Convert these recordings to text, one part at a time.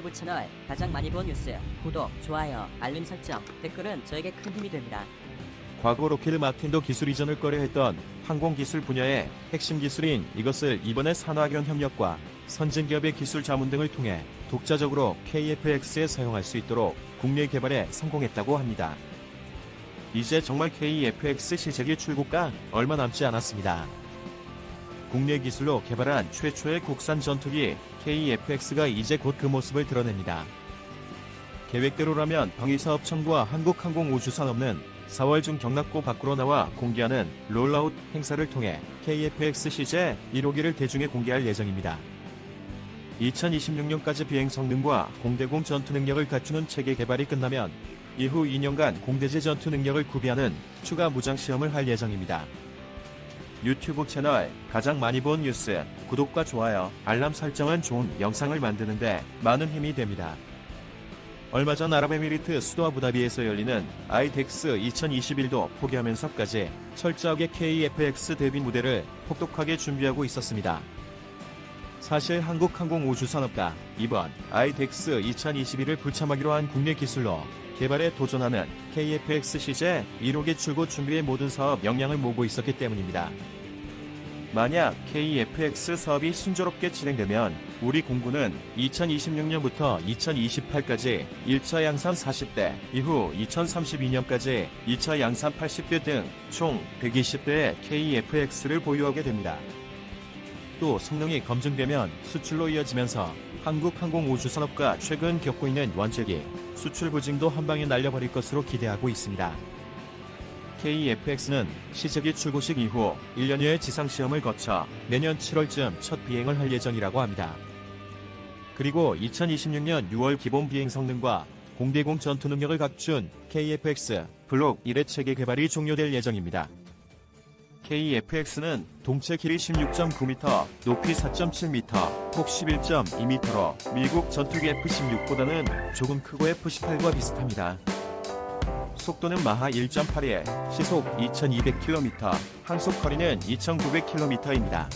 유튜브 채널 가장 많이 본 뉴스 구독, 좋아요, 알림 설정, 댓글은 저에게 큰 힘이 됩니다. 과거 로키드 마틴도 기술 이전을 꺼려했던 항공기술 분야의 핵심 기술인 이것을 이번에 산화경 협력과 선진 기업의 기술 자문 등을 통해 독자적으로 KFX에 사용할 수 있도록 국내 개발에 성공했다고 합니다. 이제 정말 KFX 시제기 출고가 얼마 남지 않았습니다. 국내 기술로 개발한 최초의 국산 전투기 KFX가 이제 곧 그 모습을 드러냅니다. 계획대로라면 방위사업청과 한국항공우주산업은 4월 중 경납고 밖으로 나와 공개하는 롤아웃 행사를 통해 KFX 시제 1호기를 대중에 공개할 예정입니다. 2026년까지 비행 성능과 공대공 전투 능력을 갖추는 체계 개발이 끝나면 이후 2년간 공대제 전투 능력을 구비하는 추가 무장 시험을 할 예정입니다. 유튜브 채널 가장 많이 본 뉴스 구독과 좋아요 알람 설정은 좋은 영상을 만드는데 많은 힘이 됩니다. 얼마 전 아랍에미리트 수도 아부다비에서 열리는 아이덱스 2021도 포기하면서까지 철저하게 KFX 데뷔 무대를 혹독하게 준비하고 있었습니다. 사실 한국항공우주산업가 이번 아이덱스 2021을 불참하기로 한 국내 기술로 개발에 도전하는 KFX 시제 1호기 출고 준비의 모든 사업 역량을 모으고 있었기 때문입니다. 만약 KFX 사업이 순조롭게 진행되면 우리 공군은 2026년부터 2028까지 1차 양산 40대, 이후 2032년까지 2차 양산 80대 등 총 120대의 KFX를 보유하게 됩니다. 또 성능이 검증되면 수출로 이어지면서 한국항공우주산업과 최근 겪고 있는 원재기, 수출 부진도 한 방에 날려버릴 것으로 기대하고 있습니다. KFX는 시제기 출고식 이후 1년여의 지상시험을 거쳐 내년 7월쯤 첫 비행을 할 예정이라고 합니다. 그리고 2026년 6월 기본 비행 성능과 공대공 전투 능력을 갖춘 KFX 블록 1의 체계 개발이 종료될 예정입니다. KFX는 동체 길이 16.9m, 높이 4.7m, 폭 11.2m로 미국 전투기 F-16보다는 조금 크고 F-18과 비슷합니다. 속도는 마하 1.8에 시속 2200km, 항속 거리는 2900km입니다.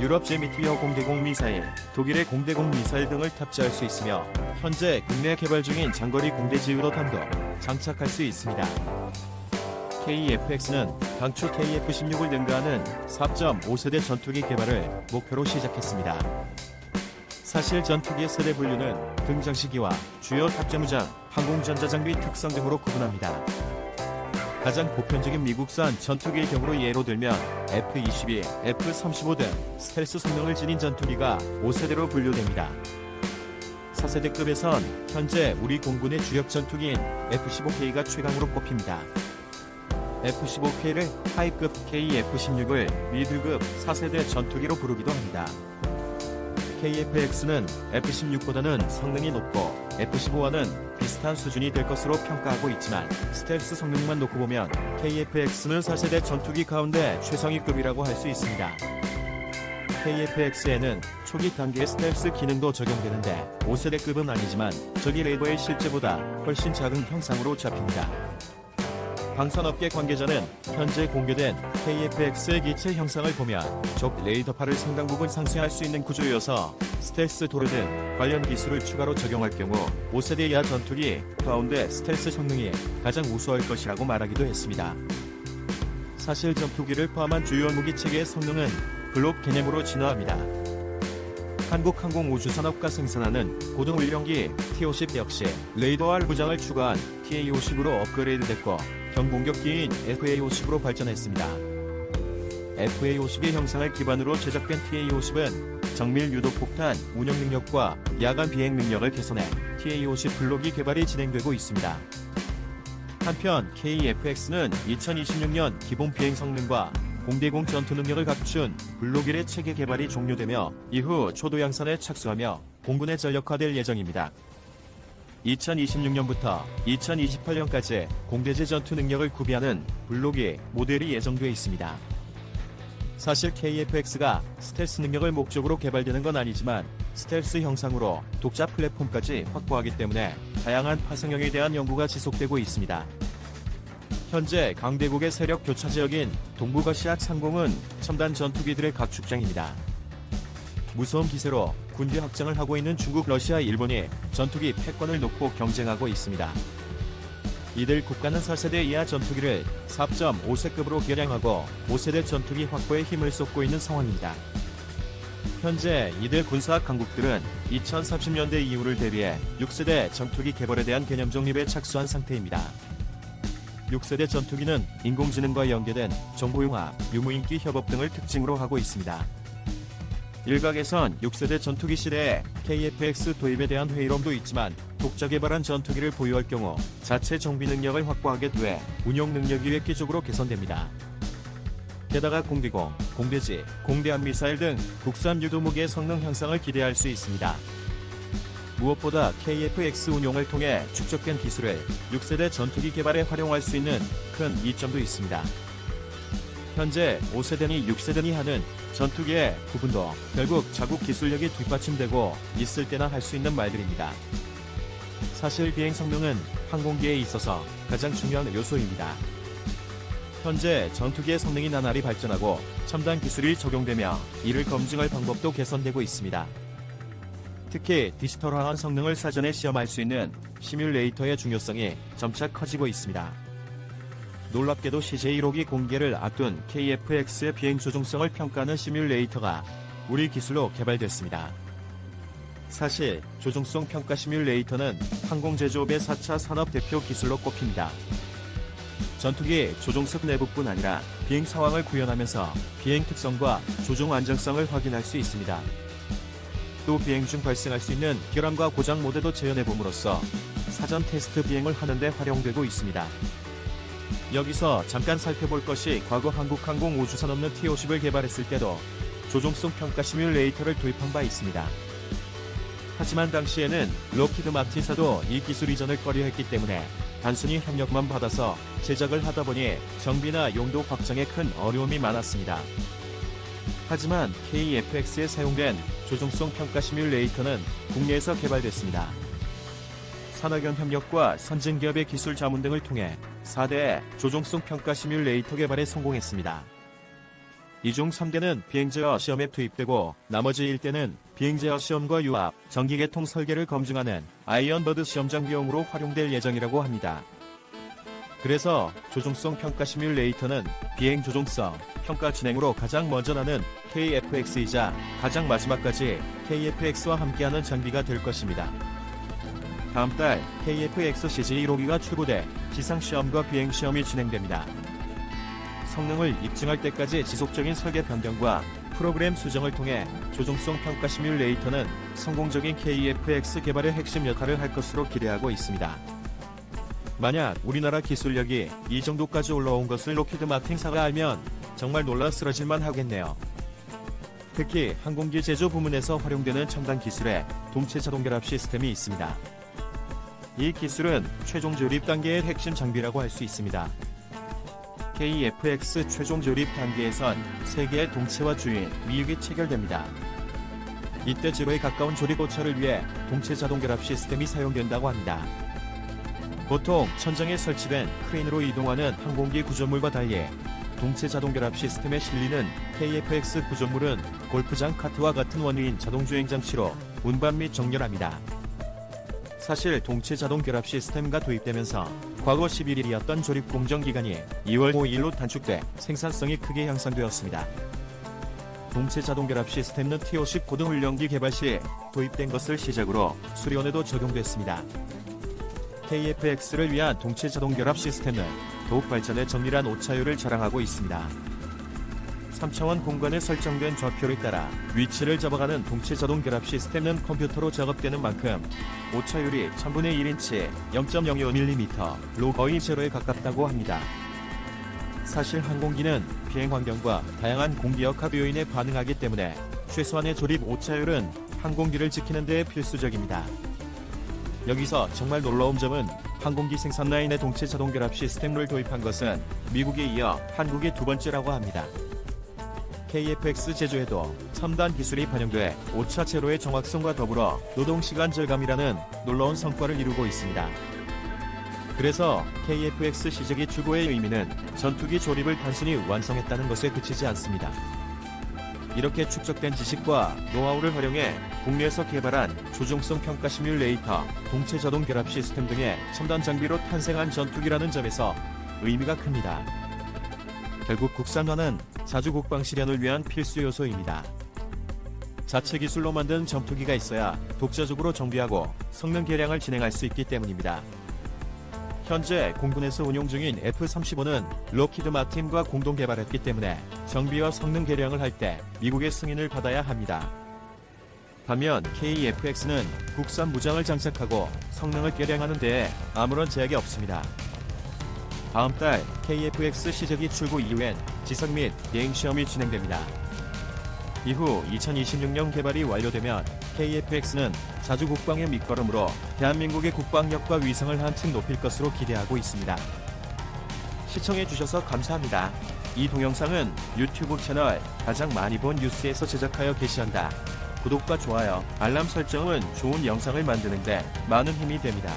유럽 제미티어 공대공 미사일, 독일의 공대공 미사일 등을 탑재할 수 있으며 현재 국내 개발 중인 장거리 공대 지휘로탄도 장착할 수 있습니다. KFX는 당초 KF-16을 능가하는 4.5세대 전투기 개발을 목표로 시작했습니다. 사실 전투기의 세대 분류는 등장 시기와 주요 탑재무장, 항공전자장비 특성 등으로 구분합니다. 가장 보편적인 미국산 전투기의 경우로 예로 들면 F-22, F-35 등 스텔스 성능을 지닌 전투기가 5세대로 분류됩니다. 4세대급에선 현재 우리 공군의 주력 전투기인 F-15K가 최강으로 꼽힙니다. F-15K를 하이급 KF-16을 미들급 4세대 전투기로 부르기도 합니다. KF-X는 F-16보다는 성능이 높고 F-15와는 비슷한 수준이 될 것으로 평가하고 있지만 스텔스 성능만 놓고 보면 KF-X는 4세대 전투기 가운데 최상위급이라고 할 수 있습니다. KF-X에는 초기 단계의 스텔스 기능도 적용되는데 5세대급은 아니지만 적이 레이더의 실제보다 훨씬 작은 형상으로 잡힙니다. 방산업계 관계자는 현재 공개된 KFX의 기체 형상을 보면 적 레이더파를 상당 부분 상쇄할 수 있는 구조여서 스텔스 도르 등 관련 기술을 추가로 적용할 경우 5세대 이하 전투기 가운데 스텔스 성능이 가장 우수할 것이라고 말하기도 했습니다. 사실 전투기를 포함한 주요 무기 체계의 성능은 블록 개념으로 진화합니다. 한국항공우주산업과 생산하는 고등훈련기 T-50 역시 레이더와 부장을 추가한 TA-50으로 업그레이드됐고 경공격기인 FA-50으로 발전했습니다. FA-50의 형상을 기반으로 제작된 TA-50은 정밀 유도 폭탄 운영 능력과 야간 비행 능력을 개선해 TA-50 블록이 개발이 진행되고 있습니다. 한편 KFX는 2026년 기본 비행 성능과 공대공 전투 능력을 갖춘 블록 1의 체계 개발이 종료되며 이후 초도 양산에 착수하며 공군에 전력화될 예정입니다. 2026년부터 2028년까지 공대제 전투 능력을 구비하는 블록이 모델이 예정돼 있습니다. 사실 KFX가 스텔스 능력을 목적으로 개발되는 건 아니지만 스텔스 형상으로 독자 플랫폼까지 확보하기 때문에 다양한 파생형에 대한 연구가 지속되고 있습니다. 현재 강대국의 세력 교차 지역인 동북아시아 상공은 첨단 전투기들의 각축장입니다. 무서운 기세로 군대 확장을 하고 있는 중국, 러시아, 일본이 전투기 패권을 놓고 경쟁하고 있습니다. 이들 국가는 4세대 이하 전투기를 4.5세급으로 개량하고 5세대 전투기 확보에 힘을 쏟고 있는 상황입니다. 현재 이들 군사 강국들은 2030년대 이후를 대비해 6세대 전투기 개발에 대한 개념 정립에 착수한 상태입니다. 6세대 전투기는 인공지능과 연계된 정보융합, 유무인기 협업 등을 특징으로 하고 있습니다. 일각에선 6세대 전투기 시대에 KF-X 도입에 대한 회의론도 있지만 독자 개발한 전투기를 보유할 경우 자체 정비 능력을 확보하게 돼 운용 능력이 획기적으로 개선됩니다. 게다가 공대공, 공대지, 공대함 미사일 등 국산 유도무기의 성능 향상을 기대할 수 있습니다. 무엇보다 KF-X 운용을 통해 축적된 기술을 6세대 전투기 개발에 활용할 수 있는 큰 이점도 있습니다. 현재 5세대니 6세대니 하는 전투기의 구분도 결국 자국 기술력이 뒷받침되고 있을 때나 할 수 있는 말들입니다. 사실 비행 성능은 항공기에 있어서 가장 중요한 요소입니다. 현재 전투기의 성능이 나날이 발전하고 첨단 기술이 적용되며 이를 검증할 방법도 개선되고 있습니다. 특히 디지털화한 성능을 사전에 시험할 수 있는 시뮬레이터의 중요성이 점차 커지고 있습니다. 놀랍게도 CJ1호기 공개를 앞둔 KF-X의 비행 조종성을 평가하는 시뮬레이터가 우리 기술로 개발됐습니다. 사실 조종성 평가 시뮬레이터는 항공제조업의 4차 산업 대표 기술로 꼽힙니다. 전투기 조종석 내부뿐 아니라 비행 상황을 구현하면서 비행 특성과 조종 안정성을 확인할 수 있습니다. 또 비행 중 발생할 수 있는 결함과 고장 모델도 재현해 봄으로써 사전 테스트 비행을 하는데 활용되고 있습니다. 여기서 잠깐 살펴볼 것이 과거 한국항공 우주선 없는 T-50을 개발했을 때도 조종성 평가 시뮬레이터를 도입한 바 있습니다. 하지만 당시에는 로키드 마틴사도 이 기술 이전을 꺼려했기 때문에 단순히 협력만 받아서 제작을 하다 보니 정비나 용도 확장에 큰 어려움이 많았습니다. 하지만 KFX에 사용된 조종성 평가 시뮬레이터는 국내에서 개발됐습니다. 산학연 협력과 선진기업의 기술 자문 등을 통해 4대 조종성 평가 시뮬레이터 개발에 성공했습니다. 이 중 3대는 비행제어 시험에 투입되고 나머지 1대는 비행제어 시험과 유압, 전기계통 설계를 검증하는 아이언버드 시험장 비용으로 활용될 예정이라고 합니다. 그래서 조종성 평가 시뮬레이터는 비행 조종성 평가 진행으로 가장 먼저 나는 KFX이자 가장 마지막까지 KFX와 함께하는 장비가 될 것입니다. 다음 달 KF-X CJ1호기가 출고돼 지상시험과 비행시험이 진행됩니다. 성능을 입증할 때까지 지속적인 설계 변경과 프로그램 수정을 통해 조종성 평가 시뮬레이터는 성공적인 KF-X 개발의 핵심 역할을 할 것으로 기대하고 있습니다. 만약 우리나라 기술력이 이 정도까지 올라온 것을 로키드 마틴사가 알면 정말 놀라 쓰러질만 하겠네요. 특히 항공기 제조 부문에서 활용되는 첨단 기술에 동체 자동 결합 시스템이 있습니다. 이 기술은 최종 조립 단계의 핵심 장비라고 할 수 있습니다. KF-X 최종 조립 단계에선 세개의 동체와 주인, 미육이 체결됩니다. 이때 제로에 가까운 조립 오차를 위해 동체 자동 결합 시스템이 사용된다고 합니다. 보통 천장에 설치된 크레인으로 이동하는 항공기 구조물과 달리 동체 자동 결합 시스템에 실리는 KF-X 구조물은 골프장 카트와 같은 원유인 자동 주행 장치로 운반 및 정렬합니다. 사실 동체 자동 결합 시스템가 도입되면서 과거 11일이었던 조립 공정 기간이 2월 5일로 단축돼 생산성이 크게 향상되었습니다. 동체 자동 결합 시스템은 T-50 고등훈련기 개발 시 도입된 것을 시작으로 수련에도 적용됐습니다. KF-X를 위한 동체 자동 결합 시스템은 더욱 발전해 정밀한 오차율을 자랑하고 있습니다. 3차원 공간에 설정된 좌표를 따라 위치를 잡아가는 동체 자동 결합 시스템은 컴퓨터로 작업되는 만큼 오차율이 1000분의 1인치 0.05mm로 거의 제로에 가깝다고 합니다. 사실 항공기는 비행 환경과 다양한 공기역학 요인에 반응하기 때문에 최소한의 조립 오차율은 항공기를 지키는 데 필수적입니다. 여기서 정말 놀라운 점은 항공기 생산 라인의 동체 자동 결합 시스템을 도입한 것은 미국에 이어 한국이 두 번째라고 합니다. KF-X 제조에도 첨단 기술이 반영돼 오차 제로의 정확성과 더불어 노동시간 절감이라는 놀라운 성과를 이루고 있습니다. 그래서 KF-X 시제기 출고의 의미는 전투기 조립을 단순히 완성했다는 것에 그치지 않습니다. 이렇게 축적된 지식과 노하우를 활용해 국내에서 개발한 조종성 평가 시뮬레이터, 동체 자동 결합 시스템 등의 첨단 장비로 탄생한 전투기라는 점에서 의미가 큽니다. 결국 국산화는 자주 국방 실현을 위한 필수 요소입니다. 자체 기술로 만든 전투기가 있어야 독자적으로 정비하고 성능 개량을 진행할 수 있기 때문입니다. 현재 공군에서 운용 중인 F-35는 로키드 마틴과 공동 개발했기 때문에 정비와 성능 개량을 할 때 미국의 승인을 받아야 합니다. 반면 KF-X는 국산 무장을 장착하고 성능을 개량하는 데에 아무런 제약이 없습니다. 다음 달 KF-X 시적이 출고 이후엔 지상 및 비행 시험이 진행됩니다. 이후 2026년 개발이 완료되면 KF-X는 자주 국방의 밑거름으로 대한민국의 국방력과 위상을 한층 높일 것으로 기대하고 있습니다. 시청해 주셔서 감사합니다. 이 동영상은 유튜브 채널 가장 많이 본 뉴스에서 제작하여 게시한다. 구독과 좋아요, 알람 설정은 좋은 영상을 만드는데 많은 힘이 됩니다.